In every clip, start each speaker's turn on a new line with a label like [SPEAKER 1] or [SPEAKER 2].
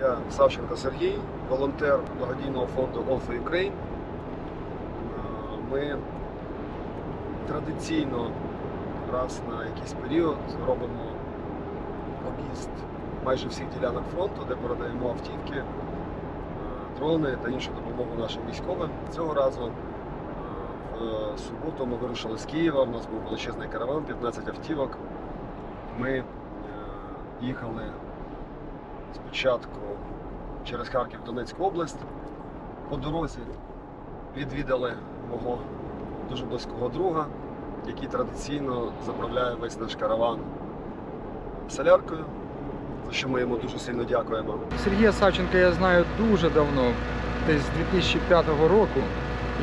[SPEAKER 1] Я Савченко Сергій, волонтер благодійного фонду All for Ukraine. Е, Ми традиційно раз на якийсь період робимо об'їзд майже всіх ділянок фронту, де передаємо автівки, е, дрони та іншу допомогу нашим військовим. Цього разу е, в суботу ми вирушили з Києва. У нас був величезний караван, 15 автівок. Ми їхали спочатку через Харків Донецьку область. По дорозі відвідали мого дуже близького друга, який традиційно заправляє весь наш караван соляркою, за що ми йому дуже сильно дякуємо.
[SPEAKER 2] Сергія Савченка я знаю дуже давно, десь з 2005 року.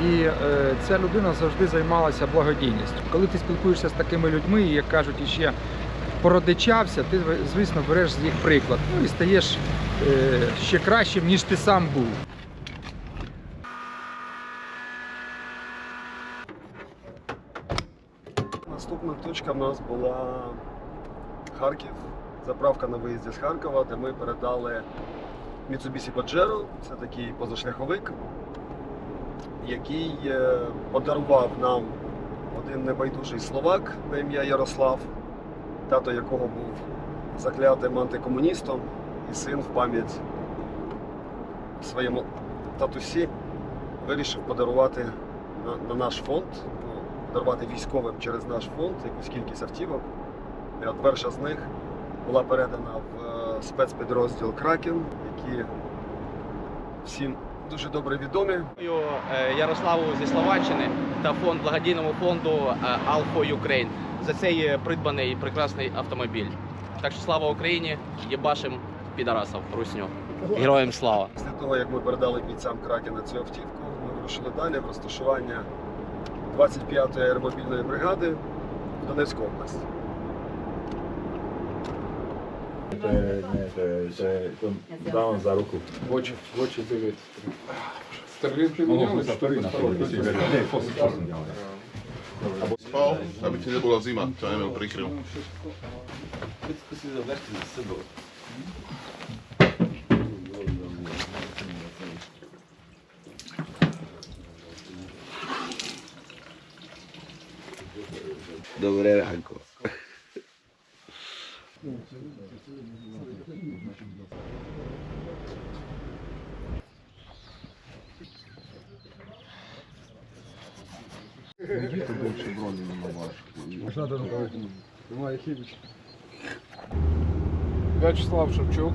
[SPEAKER 2] І е, ця людина завжди займалася благодійністю. Коли ти спілкуєшся з такими людьми, як кажуть, іще породичався, ти, звісно, береш з їх приклад. Ну і стаєш е, ще кращим, ніж ти сам був.
[SPEAKER 1] Наступна точка в нас була Харків, заправка на виїзді з Харкова, де ми передали Mitsubishi Pajero. Це такий позашляховик, який е, подарував нам один небайдужий словак на ім'я Ярослав, тато якого був заклятим антикомуністом, і син в пам'ять своєму татусі вирішив подарувати на, на наш фонд, ну, подарувати військовим через наш фонд якусь кількість автівок. І от перша з них була передана в е, спецпідрозділ Кракен, які всім дуже добре відомі.
[SPEAKER 3] Е, Ярославу зі Словаччини та фонд благодійному фонду е, Alpha Ukraine за цей е, придбаний прекрасний автомобіль. Так що слава Україні, єбашим підарасов, русню. Героям слава!
[SPEAKER 1] Після того, як ми передали бійцям Кракена цю автівку, ми вирушили далі в розташування 25-ї аеромобільної бригади в Донецьку область.
[SPEAKER 4] Це, дам за руку.
[SPEAKER 5] В очі, в очі дивитися. Стерилки міняли?
[SPEAKER 6] A spal, aby ti nebola zima, to nemal prikryl.
[SPEAKER 7] Všetko si zoberte za sebou. Dobré ránko. Ранку.
[SPEAKER 5] В'ячеслав Шевчук,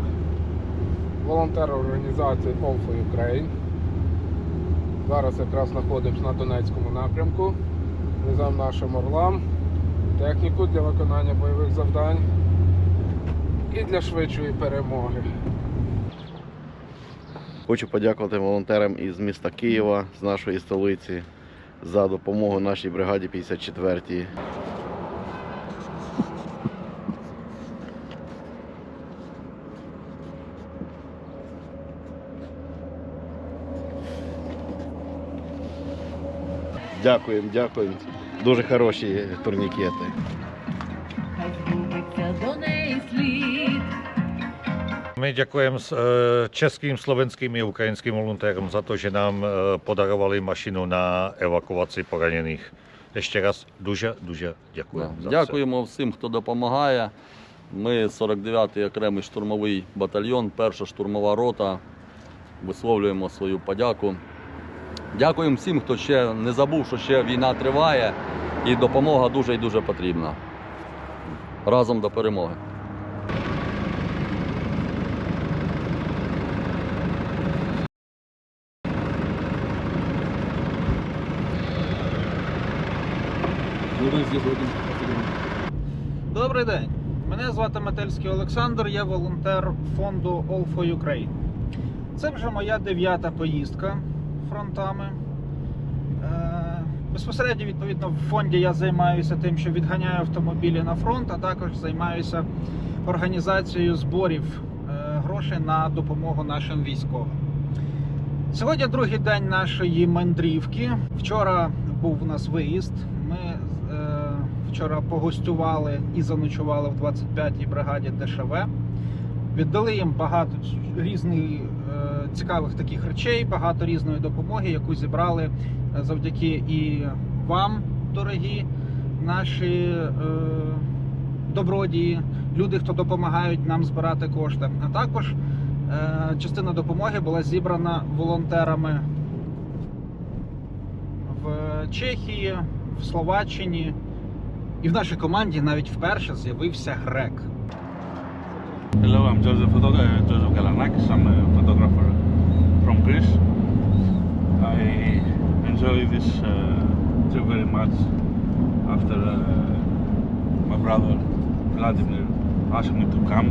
[SPEAKER 5] волонтер організації All for Ukraine. Зараз якраз знаходимося на Донецькому напрямку. Веземо нашим орлам техніку для виконання бойових завдань і для швидшої перемоги.
[SPEAKER 7] Хочу подякувати волонтерам із міста Києва, з нашої столиці, за допомогу нашій бригаді 54-й. Дякуємо, дякуємо. Дуже хороші турнікети.
[SPEAKER 8] My děkujeme eh, českým, slovenským i ukrajinským volontérům za to, že nám eh, podarovali mašinu na evakuaci poraněných. Ještě raz duže, duže děkujeme. za.
[SPEAKER 9] Дякуємо всім, хто допомагає. Ми 49-й окремий штурмовий батальйон, перша штурмова рота. Висловлюємо свою подяку. Дякуємо всім, хто ще не забув, що ще війна триває і допомога дуже і дуже потрібна. Разом до перемоги.
[SPEAKER 10] Добрий день. Мене звати Метельський Олександр, я волонтер фонду All for Ukraine. Це вже моя дев'ята поїздка фронтами. Е, Безпосередньо, відповідно, в фонді я займаюся тим, що відганяю автомобілі на фронт, а також займаюся організацією зборів е, грошей на допомогу нашим військовим. Сьогодні другий день нашої мандрівки. Вчора був у нас виїзд. Ми е, вчора погостювали і заночували в 25-й бригаді ДШВ. Віддали їм багато різних е, цікавих таких речей, багато різної допомоги, яку зібрали е, завдяки і вам, дорогі наші е, добродії, люди, хто допомагають нам збирати кошти. А також частина допомоги була зібрана волонтерами в Чехії, в Словаччині. І в нашій команді навіть вперше з'явився грек.
[SPEAKER 11] Hello, I'm Joseph, Photog- uh, Joseph Galanakis. I'm a photographer from Greece. I enjoy this uh, trip very much after uh, my brother Vladimir asked me to come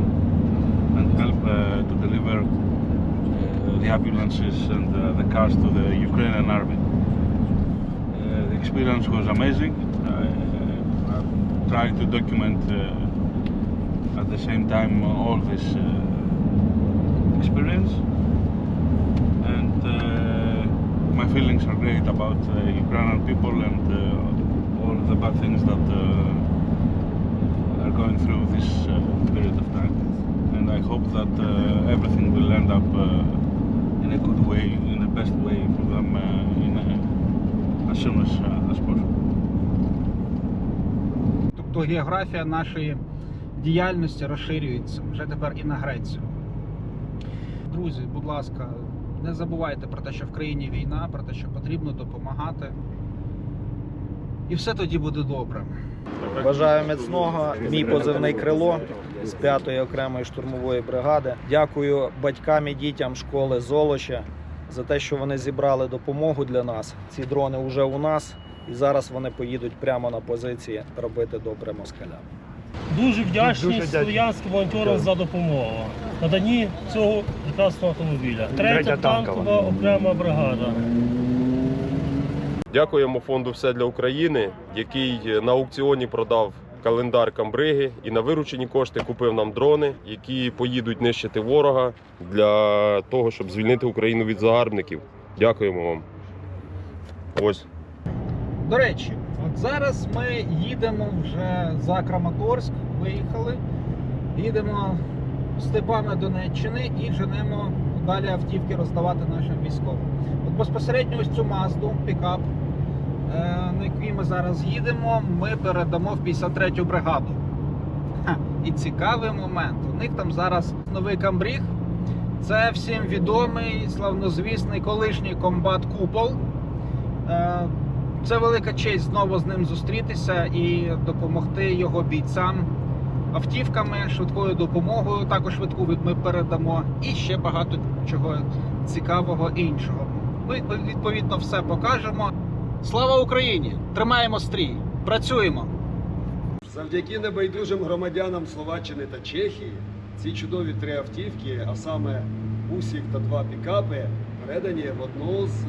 [SPEAKER 11] and help uh, to deliver uh, the ambulances and uh, the cars to the Ukrainian army. Uh, the experience was amazing. I, I'm trying to document at the same time all this uh, experience and uh, my feelings are great about uh, Ukrainian people and uh, all the bad things that uh, are going through this uh, period of time and I hope that uh, everything will end up uh, in a good way, in the best way for them uh, in a, as soon as, uh, as possible.
[SPEAKER 10] Тобто географія нашої діяльності розширюється вже тепер і на Грецію. Друзі, будь ласка, не забувайте про те, що в країні війна, про те, що потрібно допомагати. І все тоді буде добре.
[SPEAKER 12] Бажаю міцного. Мій позивний крило з 5-ї окремої штурмової бригади. Дякую батькам і дітям школи Золоча за те, що вони зібрали допомогу для нас. Ці дрони вже у нас, і зараз вони поїдуть прямо на позиції робити добре москалям.
[SPEAKER 13] Дуже вдячні слов'янським волонтерам за допомогу. Наданні цього прекрасного автомобіля. Третя
[SPEAKER 14] танкова.
[SPEAKER 13] танкова окрема бригада.
[SPEAKER 14] Дякуємо фонду Все для України, який на аукціоні продав календар Камбриги і на виручені кошти купив нам дрони, які поїдуть нищити ворога для того, щоб звільнити Україну від загарбників. Дякуємо вам. Ось.
[SPEAKER 10] До речі, от зараз ми їдемо вже за Краматорськ, виїхали, їдемо степами Донеччини і женемо далі автівки роздавати нашим військовим. От безпосередньо ось цю Мазду, пікап, е, на якій ми зараз їдемо, ми передамо в 53-ю бригаду. І цікавий момент. У них там зараз новий камбріг. Це всім відомий, славнозвісний колишній комбат Купол. Це велика честь знову з ним зустрітися і допомогти його бійцям автівками, швидкою допомогою. Також швидку ми передамо і ще багато чого цікавого іншого. Ми відпо- відповідно все покажемо. Слава Україні! Тримаємо стрій! Працюємо!
[SPEAKER 1] Завдяки небайдужим громадянам Словаччини та Чехії ці чудові три автівки, а саме Усік та два пікапи, передані в одну з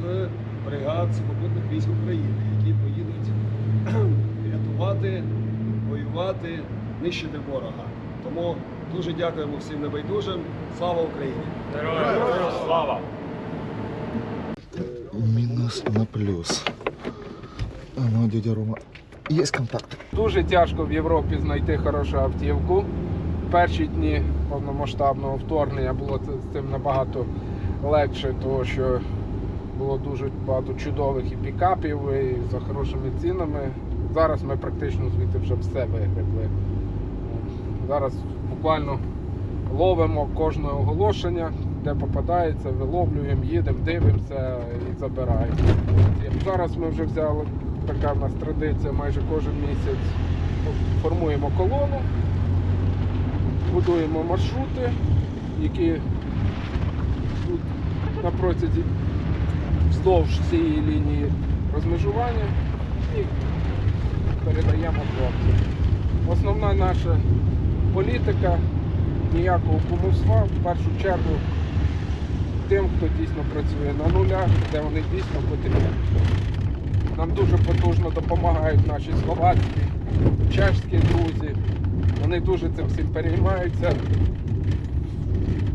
[SPEAKER 1] бригад сухопутних військ України, які поїдуть рятувати, воювати, нищити ворога. Тому дуже дякуємо всім небайдужим. Слава Україні!
[SPEAKER 14] Слава!
[SPEAKER 15] Минус на плюс. А ну, дядя Рома, есть контакт.
[SPEAKER 5] Дуже тяжко в Європі знайти хорошу автівку. Перші дні повномасштабного вторгнення було це- з цим набагато легше, тому що було дуже багато чудових і пікапів, і за хорошими цінами. Зараз ми практично звідти вже все вигребли. Зараз буквально ловимо кожне оголошення, де попадається, виловлюємо, їдемо, дивимося і забираємо. Зараз ми вже взяли, така в нас традиція, майже кожен місяць формуємо колону, будуємо маршрути, які на протязі вздовж цієї лінії розмежування і передаємо хлопцям. Основна наша політика ніякого кумовства, в першу чергу тим, хто дійсно працює на нулях, де вони дійсно потрібні. Нам дуже потужно допомагають наші словацькі, чешські друзі. Вони дуже цим всім переймаються.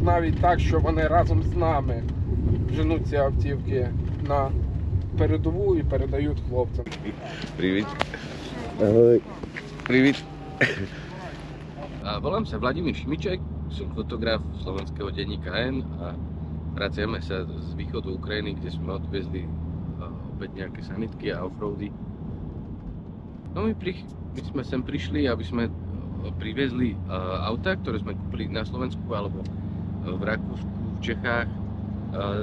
[SPEAKER 5] Навіть так, що вони разом з нами женуть ці автівки на передову і передають хлопцям.
[SPEAKER 16] Привіт. Привіт.
[SPEAKER 17] Volám se Vladimír Šmiček,
[SPEAKER 16] som fotograf slovenského denníka N a pracujeme sa z východu Ukrajiny, kde sme odvezli uh, opäť nejaké sanitky a offroady. No my, pri, my sme sem prišli, aby sme uh, privezli uh, auta, ktoré sme kúpili na Slovensku alebo uh, v Rakúsku, v Čechách uh,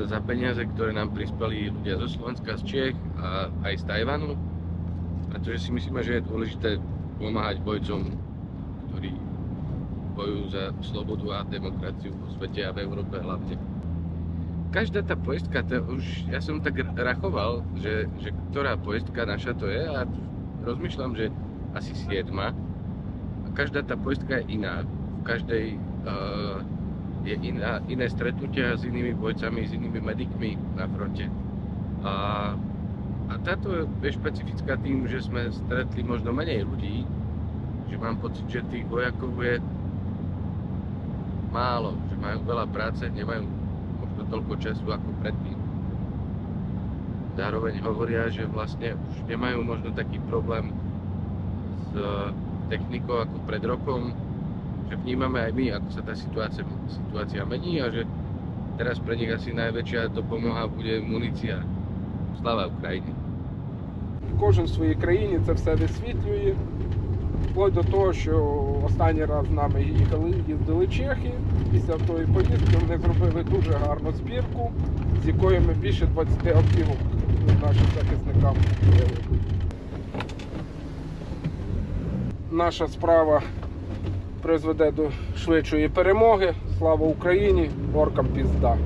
[SPEAKER 16] za peniaze, ktoré nám prispeli ľudia zo Slovenska, z Čech a aj z Tajvanu. Pretože si myslíme, že je dôležité pomáhať bojcom, ktorí bojujú za slobodu a demokraciu vo svete a v Európe hlavne. Každá tá poistka, to už ja som tak rachoval, že, že ktorá poistka naša to je a rozmýšľam, že asi siedma. A každá tá poistka je iná. V každej uh, je iná, iné stretnutia s inými bojcami, s inými medikmi na fronte. A, a táto je špecifická tým, že sme stretli možno menej ľudí, že mám pocit, že tých vojakov je málo, že majú veľa práce, nemajú možno toľko času ako predtým. Zároveň hovoria, že vlastne už nemajú možno taký problém s technikou ako pred rokom, že vnímame aj my, ako sa tá situácia, situácia mení a že teraz pre nich asi najväčšia допомога bude munícia. Slava Ukrajine!
[SPEAKER 5] Кожен в своїй країні це все висвітлює. Вплоть до того, що останній раз з нами їхали, їздили чехи. Після тої поїздки вони зробили дуже гарну збірку, з якої ми більше 20 автівок нашим захисникам купили. Наша справа призведе до швидшої перемоги. Слава Україні! Оркам пізда!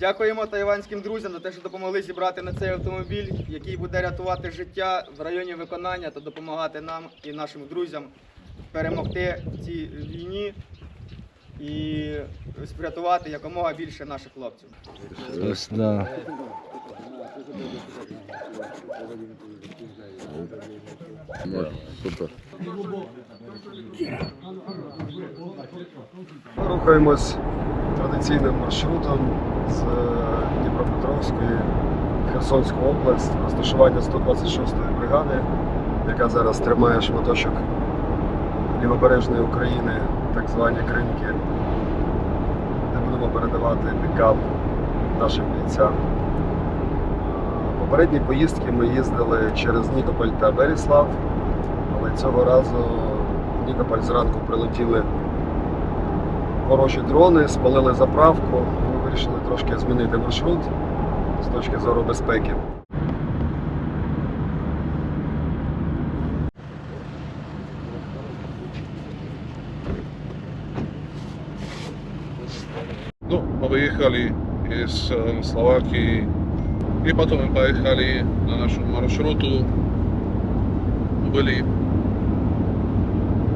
[SPEAKER 17] Дякуємо тайванським друзям за те, що допомогли зібрати на цей автомобіль, який буде рятувати життя в районі виконання та допомагати нам і нашим друзям перемогти в цій війні і врятувати якомога більше наших хлопців.
[SPEAKER 7] Супер.
[SPEAKER 1] Рухаємось традиційним маршрутом з Дніпропетровської в Херсонську область, розташування 126-ї бригади, яка зараз тримає шматочок лівобережної України, так звані Кринки, де будемо передавати пікап нашим бійцям. Попередні поїздки ми їздили через Нікополь та Беріслав, але цього разу в Нікополь зранку прилетіли ворожі дрони, спалили заправку. Ми вирішили трошки змінити маршрут з точки зору безпеки.
[SPEAKER 6] из э, Словакии и потом мы поехали на нашу маршруту. Мы были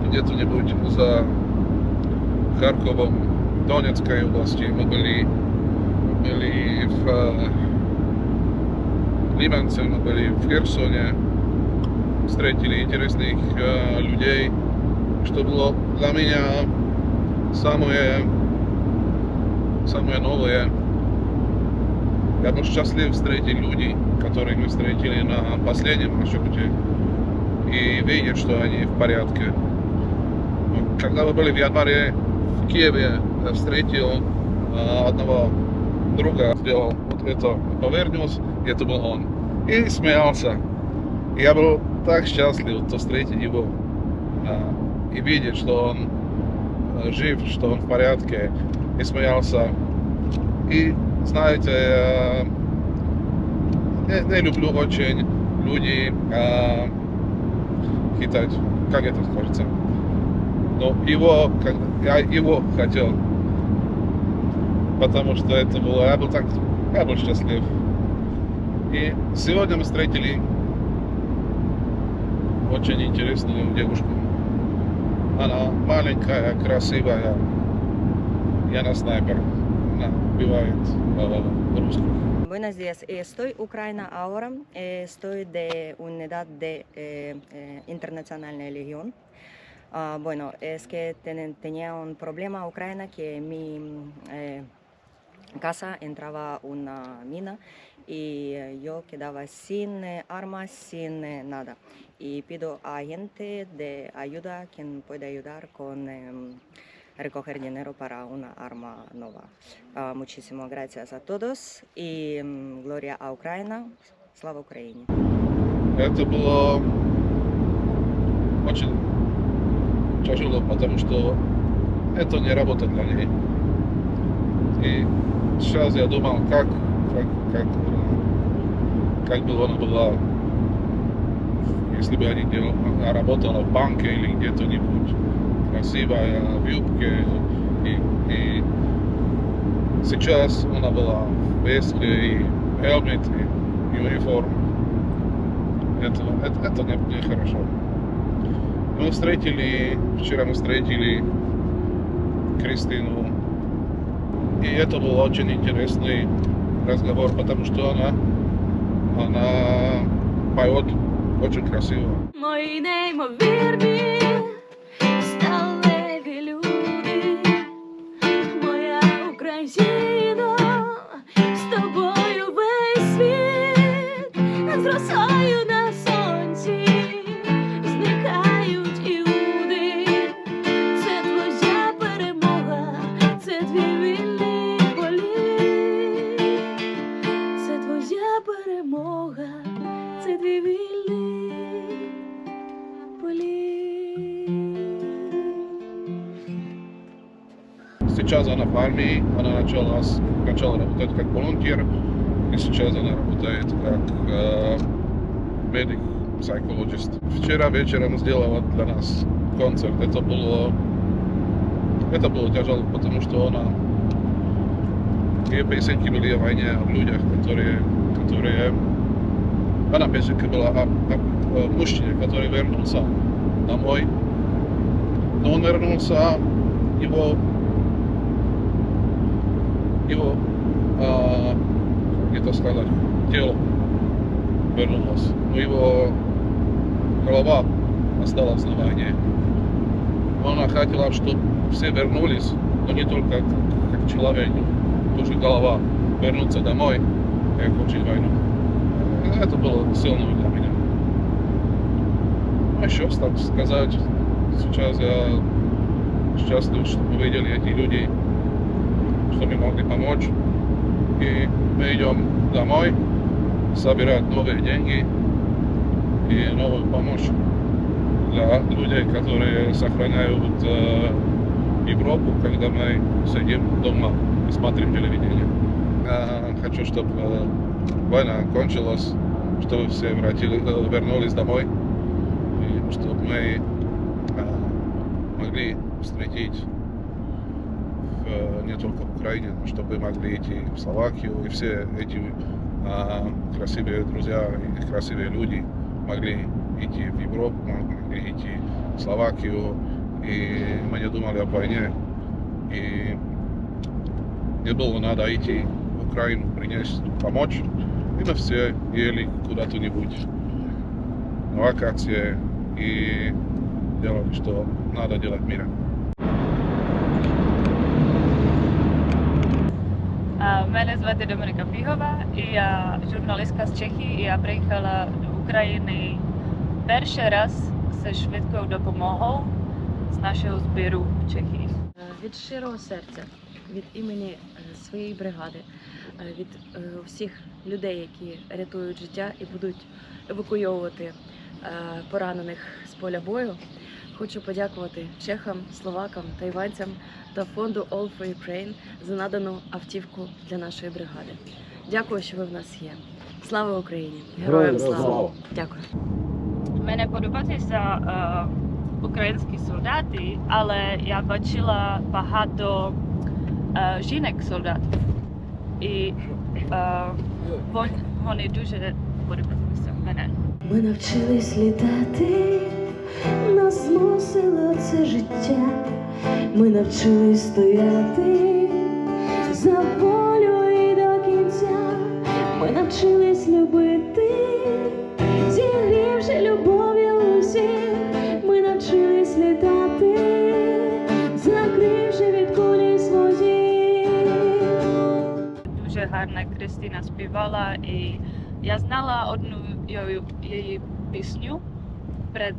[SPEAKER 6] где-то нибудь за Харьковом, Донецкой области. Мы были, были в э, Лиманце, мы были в Херсоне. Встретили интересных э, людей, что было для меня самое самое новое. Я был счастлив встретить людей, которые мы встретили на последнем маршруте и видеть, что они в порядке. Вот Когда мы были в январе в Киеве, я встретил а, одного друга, сделал вот это, повернулся, и это был он. И смеялся. Я был так счастлив, то встретить его а, и видеть, что он э, жив, что он в порядке, и смеялся. И знаете, не, не люблю очень людей э, хитать, как это скажется. Но его, как, я его хотел, потому что это было, я был так, я был счастлив. И сегодня мы встретили очень интересную девушку. Она маленькая, красивая, и она снайпер. Она убивает.
[SPEAKER 18] Buenos días, Eh, estoy en Ucrania ahora, Eh, estoy de unidad de eh, eh, Internacional Legión. Ah, bueno, es que ten- tenía un problema Ucrania que mi eh, casa entraba una mina y eh, yo quedaba sin eh, armas, sin eh, nada. Y pido a gente de ayuda quien puede ayudar con em, recoger dinero para una arma nueva. Ah, muchísimas gracias a todos y em, gloria a Ucrania. Слава Украине!
[SPEAKER 6] Это было очень тяжело, потому что это не работа для ней. И сейчас я думал, как, как, как, э, как бы она была, если бы они дел- она работала в банке или где-то-нибудь, красивая, в юбке. И, и сейчас она была в веске и хелмет, и униформ. Это, это, это не, нехорошо. Мы встретили, вчера мы встретили Кристину, и это был очень интересный разговор, потому что она, она поет очень красиво.
[SPEAKER 19] Мої неймовірні
[SPEAKER 6] армии, она начала, с- начала работать как волонтер, и сейчас она работает как э, медик, психологист. Вчера вечером сделала для нас концерт. Это было, это было тяжело, потому что она ее песенки были о войне, о людях, которые, которые... Она песенка была о, о- о мужчине, который вернулся домой. Но он вернулся, его его, а, как это сказать, тело вернулось, но его голова осталась на войне. Она хотела, чтобы все вернулись, но не только как, как человек, тоже голова, вернуться домой и окончить войну. Это было сильно для меня. Ну, еще так сказать, сейчас я счастлив, что мы видели эти мы могли помочь. И мы идем домой собирать новые деньги и новую помощь для людей, которые сохраняют э, Европу, когда мы сидим дома и смотрим телевидение. Я хочу, чтобы э, война кончилась, чтобы все вратили- э, вернулись домой, и чтобы мы э, могли встретить в, не только Украине, чтобы могли идти в Словакию, и все эти а, красивые друзья и красивые люди могли идти в Европу, могли идти в Словакию, и мы не думали об войне, и не было надо идти в Украину, принять помочь, и мы все ели куда-то-нибудь. На вакации и делали, что надо делать в
[SPEAKER 20] Мене звати Доминика Пігова, і я журналістка з Чехії. І я приїхала до України перший раз з швидкою допомогою з нашого збіру в Чехії.
[SPEAKER 21] Від щирого серця, від імені е, своєї бригади, е, від е, всіх людей, які рятують життя і будуть евакуйовувати поранених з поля бою. Хочу подякувати чехам, словакам, тайванцям та фонду All for Ukraine за надану автівку для нашої бригади. Дякую, що ви в нас є. Слава Україні! Героям слава! Дякую.
[SPEAKER 20] Мене подобаються е, українські солдати, але я бачила багато е, жінок солдатів. І е, вон- вони дуже подобаються мене.
[SPEAKER 19] Ми навчились літати, нас змусило це життя ми навчились стояти за волю і до кінця, ми навчились любити, зігрівши любов'ю усіх, ми навчились літати,
[SPEAKER 20] закривши від кулі свої. Дуже гарна Кристина співала, і я знала одну її пісню перед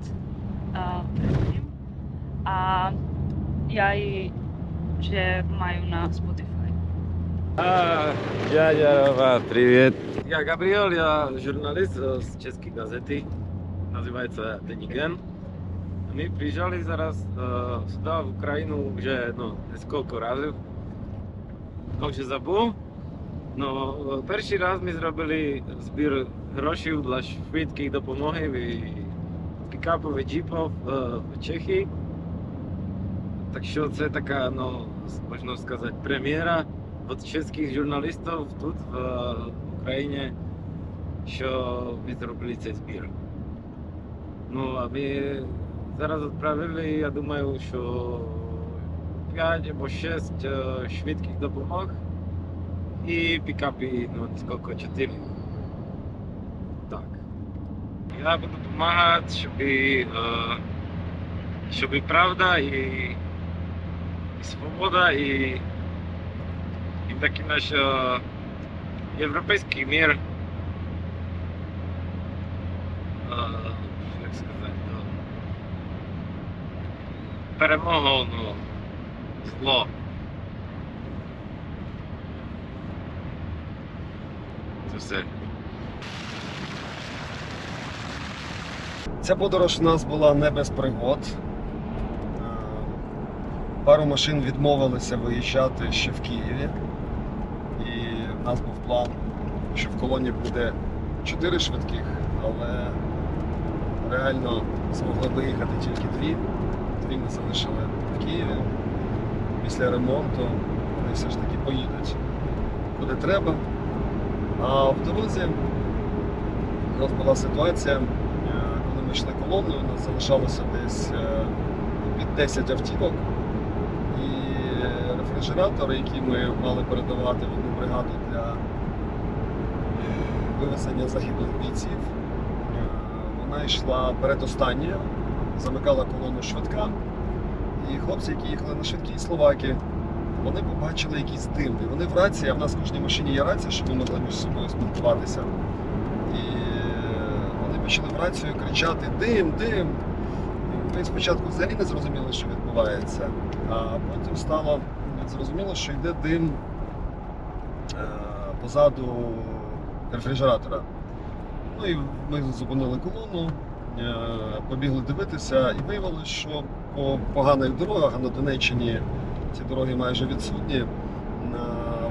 [SPEAKER 20] ним. ji, že mají na Spotify.
[SPEAKER 22] А, дядя Рома, привет. Я Габриэл, я журналист э, с České газеты, называется Деник Ген. Мы приезжали зараз э, сюда, в Украину, уже ну, несколько разів. Вже забув. Но е, перший раз ми зробили збір грошей для швидких допомоги і пікапів і джипів е, в Чехії. Так що це така, ну, можна сказати, прем'єра від чеських журналістів тут в Україні, що ми зробили цей збір. Ну, а ми зараз відправили, я думаю, що 5 або 6 е, швидких допомог і пікапи, ну, скільки 4. Так. Я буду допомагати, щоб, е, щоб правда, і, і свобода, і, і такий наш е, європейський мир. Е, як сказати, ну, перемогу, ну, зло. Це все.
[SPEAKER 1] Ця подорож у нас була не без пригод. Пару машин відмовилися виїжджати ще в Києві. І в нас був план, що в колоні буде 4 швидких, але реально змогли виїхати тільки дві. Дві ми залишили в Києві. Після ремонту вони все ж таки поїдуть куди треба. А в дорозі у нас була ситуація, е, коли ми йшли колоною, у нас залишалося десь е, під 10 автівок. І рефрижератор, який ми мали передавати в одну бригаду для е, вивезення загиблих бійців, е, вона йшла передостання, замикала колону швидка. І хлопці, які їхали на швидкій словаки, вони побачили якийсь дим. І вони в рації, а в нас в кожній машині є рація, щоб ми могли між собою спілкуватися. І вони почали в рацію кричати Дим, дим. І Ми спочатку взагалі не зрозуміли, що відбувається, а потім стало зрозуміло, що йде дим е, позаду рефрижератора. Ну і ми зупинили колону, е, побігли дивитися, і виявилося, що по поганих дорогах, на Донеччині ці дороги майже відсутні,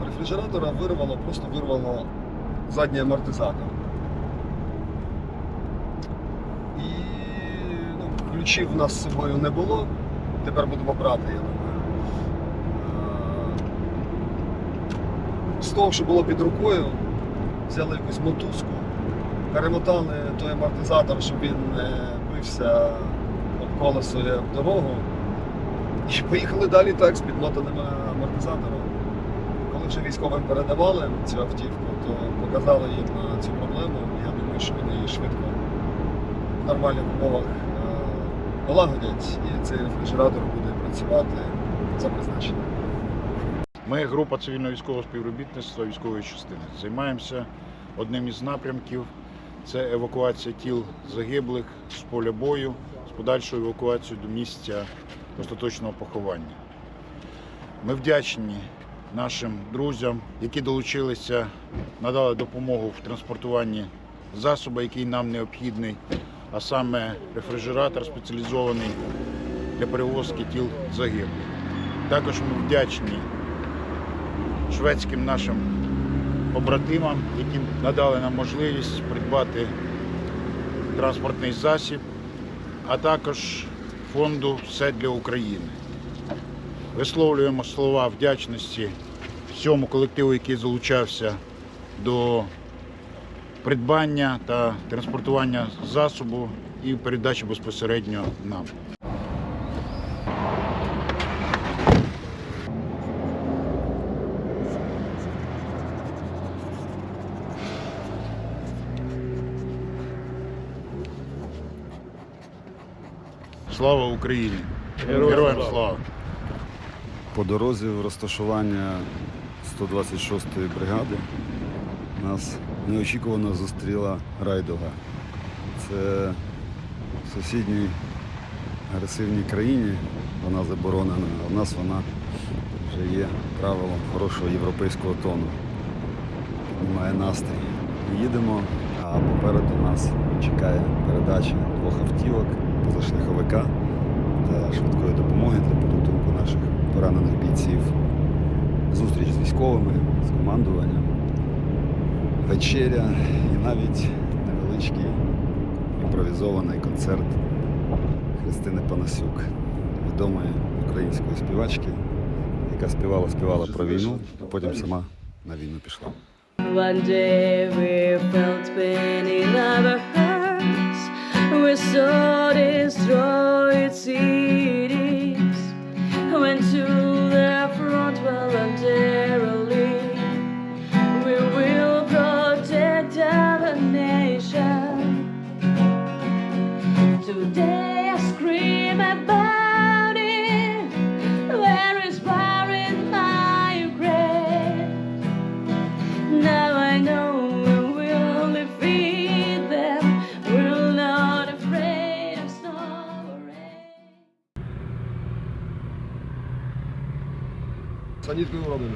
[SPEAKER 1] в рефрижератора вирвало, просто вирвало задній амортизатор. І ну, ключів в нас з собою не було. Тепер будемо брати, я Е, того, що було під рукою, взяли якусь мотузку, перемотали той амортизатор, щоб він не бився об колесо і об дорогу. І поїхали далі так, з підмотаними амортизатором. Коли вже військовим передавали цю автівку, то показали їм на цю проблему. Я думаю, що вони її швидко в нормальних умовах е, полагодять, і цей рефрижератор буде працювати за призначенням.
[SPEAKER 23] Ми група цивільно-військового співробітництва військової частини. Займаємося одним із напрямків це евакуація тіл загиблих з поля бою з подальшою евакуацією до місця остаточного поховання. Ми вдячні нашим друзям, які долучилися, надали допомогу в транспортуванні засобу, який нам необхідний, а саме рефрижератор спеціалізований для перевозки тіл загиблих. Також ми вдячні шведським нашим побратимам, які надали нам можливість придбати транспортний засіб, а також фонду Все для України. Висловлюємо слова вдячності всьому колективу, який залучався до придбання та транспортування засобу і передачі безпосередньо нам. Слава Україні! Героям слава!
[SPEAKER 24] По дорозі в розташування 126-ї бригади
[SPEAKER 25] нас неочікувано зустріла райдуга. Це в сусідній агресивній країні вона заборонена, а в нас вона вже є правилом хорошого європейського тону. Піднімає настрій. Їдемо, а попереду нас чекає передача двох автівок, позашляховика та швидкої допомоги для порятунку наших поранених бійців. Зустріч з військовими, з командуванням, вечеря і навіть невеличкий імпровізований концерт Христини Панасюк, відомої української співачки, яка співала, співала про війну, а потім сама на війну пішла.
[SPEAKER 19] One day we felt pain in. so destroyed it.
[SPEAKER 1] Саніткою робимо.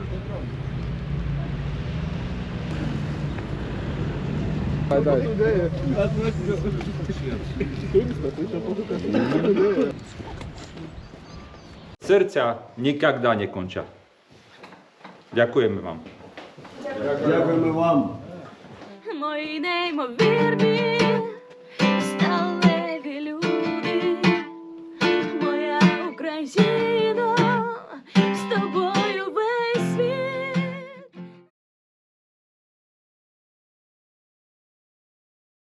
[SPEAKER 26] Серця ніколи не кончать. Дякуємо вам.
[SPEAKER 1] Дякуємо вам.
[SPEAKER 19] Мої неймовірні